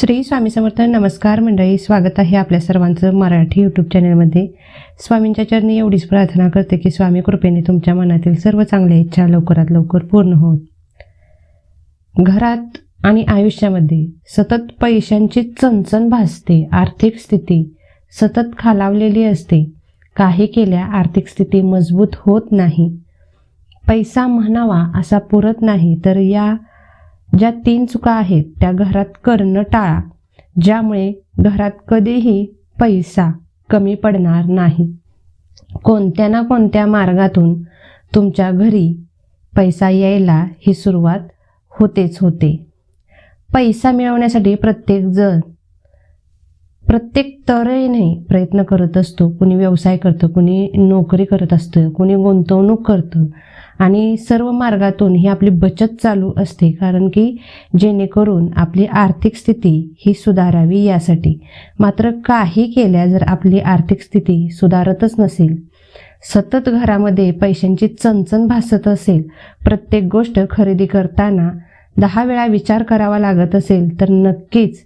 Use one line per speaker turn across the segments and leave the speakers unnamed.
श्री स्वामी समर्थ नमस्कार मंडळी. स्वागत आहे आपल्या सर्वांचं मराठी यूट्यूब चॅनलमध्ये स्वामींच्या चरणी एवढीच प्रार्थना करते की स्वामी कृपेने तुमच्या मनातील सर्व चांगल्या इच्छा लवकरात लवकर पूर्ण होत. घरात आणि आयुष्यामध्ये सतत पैशांची चणचण भासते आर्थिक स्थिती सतत खालावलेली असते. काही केल्या आर्थिक स्थिती मजबूत होत नाही. पैसा म्हणावा असा पुरत नाही तर या ज्या तीन चुका आहेत त्या घरात करणं टाळा ज्यामुळे घरात कधीही पैसा कमी पडणार नाही. कोणत्या ना कोणत्या मार्गातून तुमच्या घरी पैसा यायला ही सुरुवात होतेच होते. पैसा मिळवण्यासाठी प्रत्येकजण प्रत्येक तऱ्हेने प्रयत्न करत असतो. कुणी व्यवसाय करतं कुणी नोकरी करत असतं कुणी गुंतवणूक करतं. आणि सर्व मार्गातून ही आपली बचत चालू असते. कारण की जेणेकरून आपली आर्थिक स्थिती ही सुधारावी यासाठी. मात्र काही केल्या जर आपली आर्थिक स्थिती सुधारतच नसेल सतत घरामध्ये पैशांची चणचण भासत असेल प्रत्येक गोष्ट खरेदी करताना दहा वेळा विचार करावा लागत असेल तर नक्कीच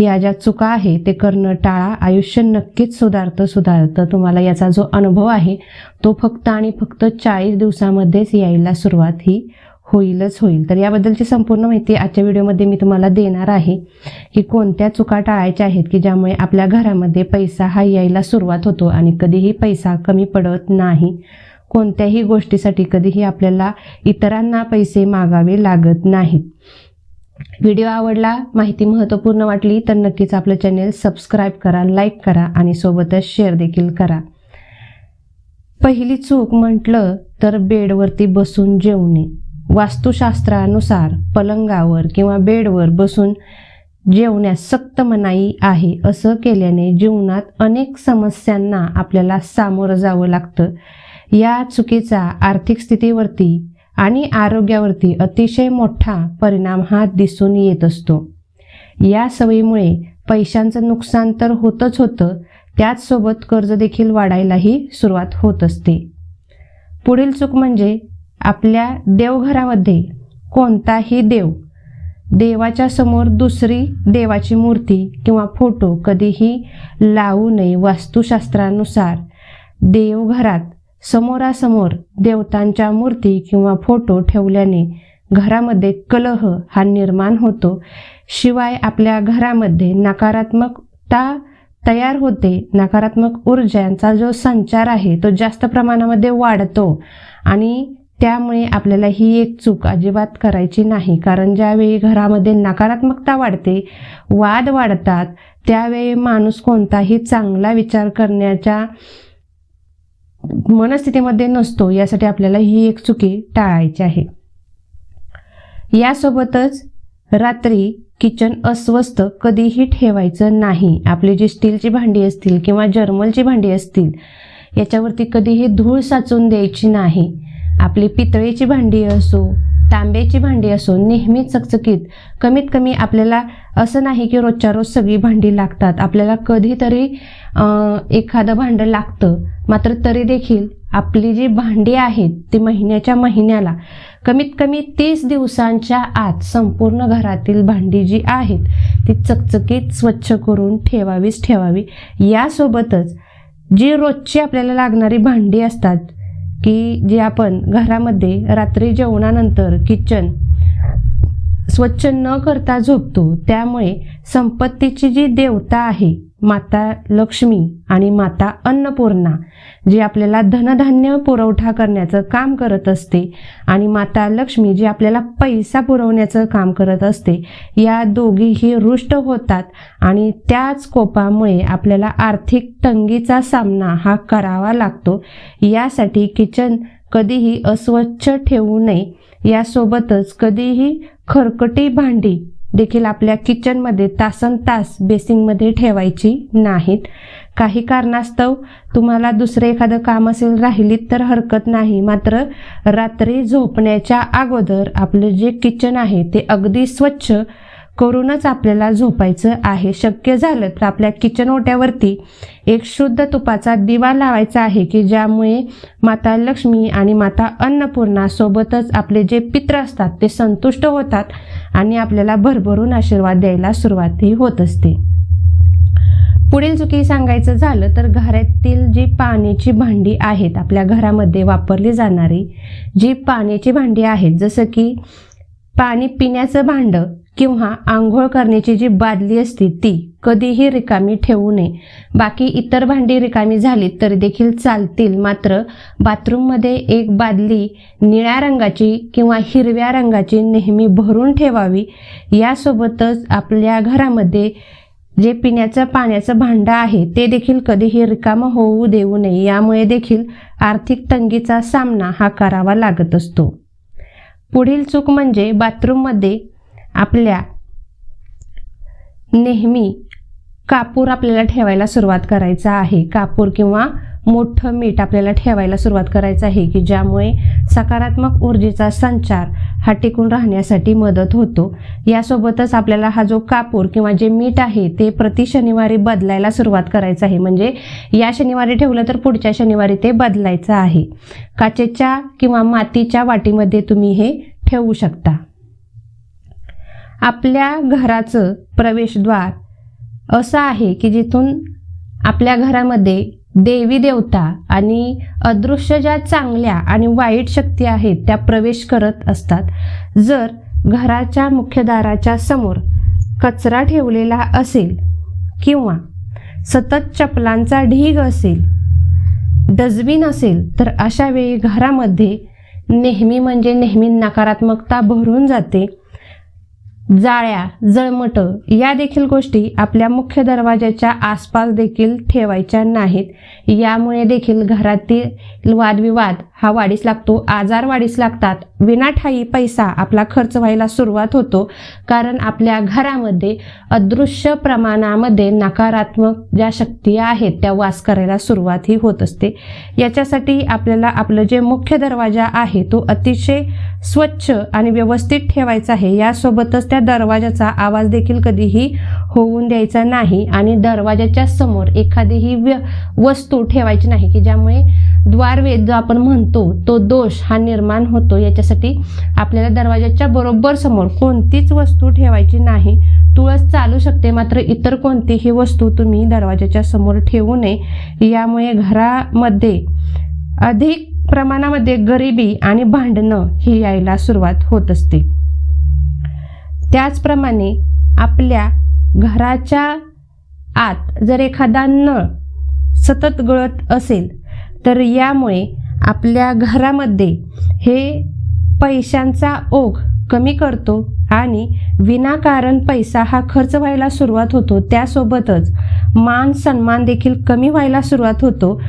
या ज्या चुका आहे ते करणं टाळा. आयुष्य नक्कीच सुधारतं सुधारतं. तुम्हाला याचा जो अनुभव आहे तो फक्त आणि फक्त चाळीस दिवसामध्येच यायला सुरुवात ही होईलच होईल. तर याबद्दलची संपूर्ण माहिती आजच्या व्हिडिओमध्ये मी तुम्हाला देणार आहे की कोणत्या चुका टाळायच्या आहेत की ज्यामुळे आपल्या घरामध्ये पैसा हा यायला सुरुवात होतो आणि कधीही पैसा कमी पडत नाही. कोणत्याही गोष्टीसाठी कधीही आपल्याला इतरांना पैसे मागावे लागत नाहीत. व्हिडिओ आवडला माहिती महत्त्वपूर्ण वाटली तर नक्कीच आपलं चॅनेल सबस्क्राईब करा लाईक करा आणि सोबतच शेअर देखील करा. पहिली चूक म्हटलं तर बेडवरती बसून जेवणे. वास्तुशास्त्रानुसार पलंगावर किंवा बेडवर बसून जेवण्यास सक्त मनाई आहे असं केल्याने जीवनात अनेक समस्यांना आपल्याला सामोरं जावं लागतं. या चुकीचा आर्थिक स्थितीवरती आणि आरोग्यावरती अतिशय मोठा परिणाम हा दिसून येत असतो. या सवयीमुळे पैशांचं नुकसान तर होतच होतं त्याचसोबत कर्ज देखील वाढायलाही सुरुवात होत असते. पुढील चूक म्हणजे आपल्या देवघरामध्ये कोणताही देव देवाच्या समोर दुसरी देवाची मूर्ती किंवा फोटो कधीही लावू नये वास्तुशास्त्रानुसार देवघरात समोरासमोर देवतांच्या मूर्ती किंवा फोटो ठेवल्याने घरामध्ये कलह हा निर्माण होतो. शिवाय आपल्या घरामध्ये नकारात्मकता तयार होते. नकारात्मक ऊर्जांचा जो संचार आहे तो जास्त प्रमाणामध्ये वाढतो आणि त्यामुळे आपल्याला ही एक चूक अजिबात करायची नाही. कारण ज्यावेळी घरामध्ये नकारात्मकता वाढते वाद वाढतात त्यावेळी माणूस कोणताही चांगला विचार करण्याच्या मनस्थितीमध्ये नसतो यासाठी आपल्याला ही एक चुकी टाळायची आहे. यासोबतच रात्री किचन अस्वस्थ कधीही ठेवायचं नाही. आपली जी स्टीलची भांडी असतील किंवा जर्मलची भांडी असतील याच्यावरती कधीही धूळ साचून द्यायची नाही. आपली पितळेची भांडी असो तांब्याची भांडी असो नेहमी चकचकीत. कमीत कमी आपल्याला असं नाही की रोजच्या रोज सगळी भांडी लागतात. आपल्याला कधीतरी एखादं भांडं लागतं. मात्र तरी देखील आपली जी भांडी आहेत ती महिन्याच्या महिन्याला कमीत कमी तीस दिवसांच्या आत संपूर्ण घरातील भांडी जी आहेत ती चकचकीत स्वच्छ करून ठेवावीच ठेवावी. यासोबतच जी रोजची आपल्याला लागणारी भांडी असतात की जे आपण घरामध्ये रात्री जेवणानंतर किचन स्वच्छ न करता झोपतो त्यामुळे संपत्तीची जी देवता आहे माता लक्ष्मी आणि माता अन्नपूर्णा जी आपल्याला धनधान्य पुरवठा करण्याचं काम करत असते आणि माता लक्ष्मी जी आपल्याला पैसा पुरवण्याचं काम करत असते या दोघीही रुष्ट होतात आणि त्याच कोपामुळे आपल्याला आर्थिक तंगीचा सामना हा करावा लागतो. यासाठी किचन कधीही अस्वच्छ ठेवू नये. यासोबतच कधीही खरकटी भांडी देखील आपल्या किचनमध्ये तासन तास बेसिंगमध्ये ठेवायची नाहीत. काही कारणास्तव तुम्हाला दुसरं एखादं काम असेल राहिलीत तर हरकत नाही. मात्र रात्री झोपण्याच्या अगोदर आपलं जे किचन आहे ते अगदी स्वच्छ करूनच आपल्याला झोपायचं आहे. शक्य झालं तर आपल्या किचन ओट्यावरती एक शुद्ध तुपाचा दिवा लावायचा आहे की ज्यामुळे माता लक्ष्मी आणि माता अन्नपूर्णा सोबतच आपले जे पित्र असतात ते संतुष्ट होतात आणि आपल्याला भरभरून आशीर्वाद द्यायला सुरुवातही होत असते. पुढील चुकी सांगायचं झालं तर घरातील जी पाण्याची भांडी आहेत आपल्या घरामध्ये वापरली जाणारी जी पाण्याची भांडी आहेत जसं की पाणी पिण्याचं भांडं किंवा आंघोळ करण्याची जी बादली असते ती कधीही रिकामी ठेवू नये. बाकी इतर भांडी रिकामी झाली तरी देखील चालतील. मात्र बाथरूममध्ये एक बादली निळ्या रंगाची किंवा हिरव्या रंगाची नेहमी भरून ठेवावी. यासोबतच आपल्या घरामध्ये जे पिण्याचं पाण्याचं भांडं आहे ते देखील कधीही रिकामं होऊ देऊ नये. यामुळे देखील आर्थिक तंगीचा सामना हा करावा लागत असतो. पुढील चूक म्हणजे बाथरूममध्ये आपल्या नेहमी कापूर आपल्याला ठेवायला सुरुवात करायचा आहे. कापूर किंवा मोठं मीठ आपल्याला ठेवायला सुरुवात करायचं आहे की ज्यामुळे सकारात्मक ऊर्जेचा संचार हा टिकून राहण्यासाठी मदत होतो. यासोबतच आपल्याला हा जो कापूर किंवा जे मीठ आहे ते प्रति शनिवारी बदलायला सुरुवात करायचं आहे. म्हणजे या शनिवारी ठेवलं तर पुढच्या शनिवारी ते बदलायचं आहे. काचेच्या किंवा मातीच्या वाटीमध्ये तुम्ही हे ठेवू शकता. आपल्या घराचं प्रवेशद्वार. असं आहे की जिथून आपल्या घरामध्ये देवी देवता आणि अदृश्य ज्या चांगल्या आणि वाईट शक्ती आहेत त्या प्रवेश करत असतात. जर घराच्या मुख्यदाराच्या समोर कचरा ठेवलेला असेल किंवा सतत चपलांचा ढीग असेल डस्टबिन असेल तर अशा वेळी घरामध्ये नेहमी म्हणजे नेहमी नकारात्मकता भरून जाते. जाळ्या जळमटं या देखील गोष्टी आपल्या मुख्य दरवाजाच्या आसपास देखील ठेवायच्या नाहीत. यामुळे देखील घरातील वादविवाद हा वाढीस लागतो आजार वाढीस लागतात. विनाठाई पैसा आपला खर्च व्हायला सुरुवात होतो कारण आपल्या घरामध्ये अदृश्य प्रमाणामध्ये नकारात्मक ज्या शक्ती आहेत त्या वास करायला सुरुवातही होत असते. याच्यासाठी आपल्याला आपलं जे मुख्य दरवाजा आहे तो अतिशय स्वच्छ आणि व्यवस्थित ठेवायचा आहे. यासोबतच त्या दरवाजाचा आवाज देखील कधीही होऊन द्यायचा नाही आणि दरवाजाच्या समोर एखादीही व्य वस्तू ठेवायची नाही की ज्यामुळे द्वारवेद जो आपण म्हणतो तो दोष हा निर्माण होतो. याच्यासाठी आपल्याला दरवाजाच्या बरोबर समोर कोणतीच वस्तू ठेवायची नाही. तुळस चालू शकते मात्र इतर कोणतीही वस्तू तुम्ही दरवाजाच्या समोर ठेवू नये. यामुळे घरामध्ये अधिक प्रमाणामध्ये गरिबी आणि भांडणं ही यायला सुरुवात होत असते. त्याचप्रमाणे आपल्या घराच्या आत जर एखादा नळ सतत गळत असेल तर यामुळे आपल्या घरामध्ये हे पैशांचा ओघ कमी करतो आणि विनाकारण पैसा हा खर्च व्हायला सुरुवात होतो. त्यासोबतच मान सन्मान देखील कमी व्हायला सुरुवात होतो.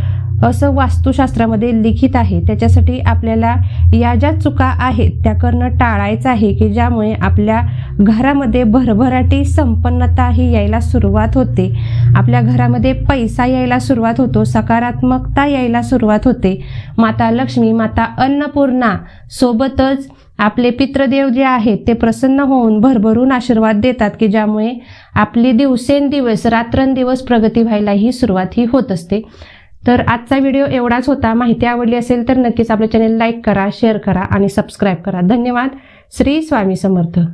असं वास्तुशास्त्रामध्ये लिखित आहे. त्याच्यासाठी आपल्याला या ज्या चुका आहेत त्या करणं टाळायचं आहे की ज्यामुळे आपल्या घरामध्ये भरभराटी संपन्नता ही यायला सुरुवात होते. आपल्या घरामध्ये पैसा यायला सुरुवात होतो सकारात्मकता यायला सुरुवात होते. माता लक्ष्मी माता अन्नपूर्णा सोबतच आपले पितृदेव जे आहेत ते प्रसन्न होऊन भरभरून आशीर्वाद देतात की ज्यामुळे आपली दिवसेंदिवस रात्रंदिवस प्रगती व्हायलाही सुरुवात ही होत असते. तर आजचा व्हिडिओ एवढाच होता. माहिती आवडली असेल तर नक्कीच आपलं चॅनेल लाईक करा शेअर करा आणि सबस्क्राईब करा. धन्यवाद. श्री स्वामी समर्थ.